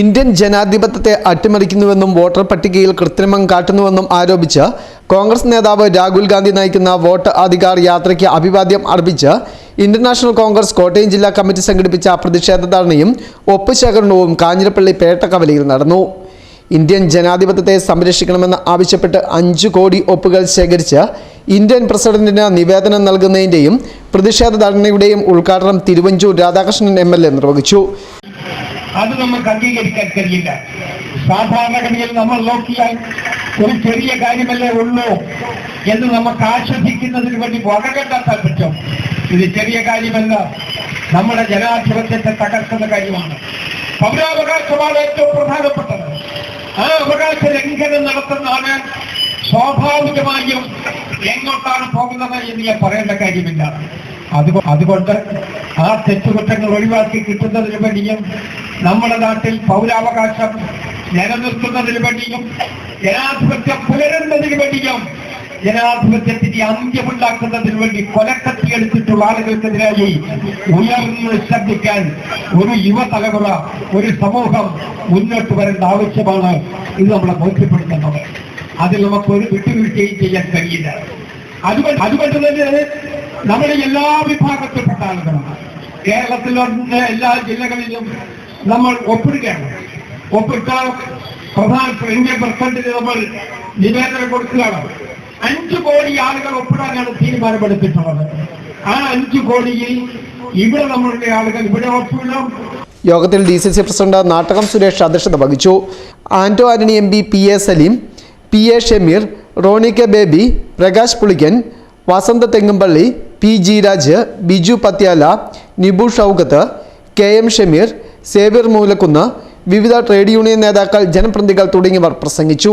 Indian ജനാധിപത്യത്തെ അട്ടിമറിക്കുന്നുവെന്നും voter പട്ടികയിൽ കൃത്രിമം കാട്ടുന്നുവെന്നും ആരോപിച്ച് കോൺഗ്രസ് നേതാവ് രാഹുൽ ഗാന്ധി നയിക്കുന്ന വോട്ട് അധികാർ യാത്രയ്ക്ക് അഭിവാദ്യം അർപ്പിച്ച് ഇന്റർനാഷണൽ കോൺഗ്രസ് കോട്ടയം ജില്ലാ കമ്മിറ്റി സംഘടിപ്പിച്ച പ്രതിഷേധ ധർണയും ഒപ്പുശേഖരണവും കാഞ്ഞിരപ്പള്ളി പേട്ടക്കവലയിൽ നടന്നു. ഇന്ത്യൻ ജനാധിപത്യത്തെ സംരക്ഷിക്കണമെന്ന് ആവശ്യപ്പെട്ട് അഞ്ചു കോടി ഒപ്പുകൾ ശേഖരിച്ച് ഇന്ത്യൻ പ്രസിഡന്റിന് നിവേദനം നൽകുന്നതിന്റെയും പ്രതിഷേധ ധർണയുടെയും ഉദ്ഘാടനം തിരുവഞ്ചൂർ രാധാകൃഷ്ണൻ എം നിർവഹിച്ചു. അത് നമുക്ക് അംഗീകരിക്കാൻ കഴിയില്ല. സാധാരണഗതിയിൽ നമ്മൾ നോക്കിയാൽ ഒരു ചെറിയ കാര്യമല്ലേ ഉള്ളൂ എന്ന് നമുക്ക് ആശ്വസിക്കുന്നതിന് വേണ്ടി വളരെ പറ്റും ഇത് ചെറിയ കാര്യമല്ല. നമ്മുടെ ജനാധിപത്യത്തെ തകർക്കുന്ന കാര്യമാണ്. പൗരാവകാശമാണ് ഏറ്റവും പ്രധാനപ്പെട്ടത്. ആ അവകാശ ലംഘനം നടത്തുന്നതാണ് സ്വാഭാവികമായും എങ്ങോട്ടാണ് പോകുന്നത് എന്ന് ഞാൻ പറയേണ്ട കാര്യമില്ല. അതുകൊണ്ട് ആ തെറ്റുകുറ്റങ്ങൾ ഒഴിവാക്കി കിട്ടുന്നതിന് വേണ്ടിയും നമ്മുടെ നാട്ടിൽ പൗരാവകാശം നിലനിർത്തുന്നതിന് വേണ്ടിയും ജനാധിപത്യം പുലരുന്നതിന് വേണ്ടിയും ജനാധിപത്യത്തിന്റെ അന്ത്യമുണ്ടാക്കുന്നതിന് വേണ്ടി കൊലക്കത്തി എടുത്തിട്ടുള്ള ആളുകൾക്കെതിരായി ഉയർന്ന് ശ്രദ്ധിക്കാൻ ഒരു യുവതലമുറ ഒരു സമൂഹം മുന്നോട്ട് വരേണ്ട ആവശ്യമാണ് ഇത് നമ്മളെ ബോധ്യപ്പെടുത്തുന്നത്. അതിൽ നമുക്ക് ഒരു വിട്ടുവീഴ്ചയും ചെയ്യാൻ കഴിയില്ല. അതുകൊണ്ട് അതുകൊണ്ട് തന്നെ നമ്മുടെ എല്ലാ വിഭാഗത്തിൽപ്പെട്ട ആളുകളും കേരളത്തിലെ എല്ലാ ജില്ലകളിലും നമ്മൾ ഒപ്പിടുകയാണ്. ഒപ്പിട്ട പ്രധാന ഇന്ത്യൻ പ്രസിഡന്റിന് നമ്മൾ നിവേദനം കൊടുക്കുകയാണ്. അഞ്ചു കോടി ആളുകൾ ഒപ്പിടാനാണ് തീരുമാനമെടുത്തിട്ടുള്ളത്. ആ അഞ്ചു കോടിയിൽ ഇവിടെ നമ്മളുടെ ആളുകൾ ഇവിടെ ഒപ്പിടാം യോഗത്തിൽ D C C president Nattakam Suresh അധ്യക്ഷത വഹിച്ചു. Anto Antony M P P A Saleem P A Shameer Roni K Baby Prakash Pulickan Vasantha Thengumpally P G Raj Biju Pathyala Nibu Shoukath K M Shameer Xavier Moolakunnu വിവിധ trade union നേതാക്കൾ ജനപ്രതിനിധികൾ തുടങ്ങിയവർ പ്രസംഗിച്ചു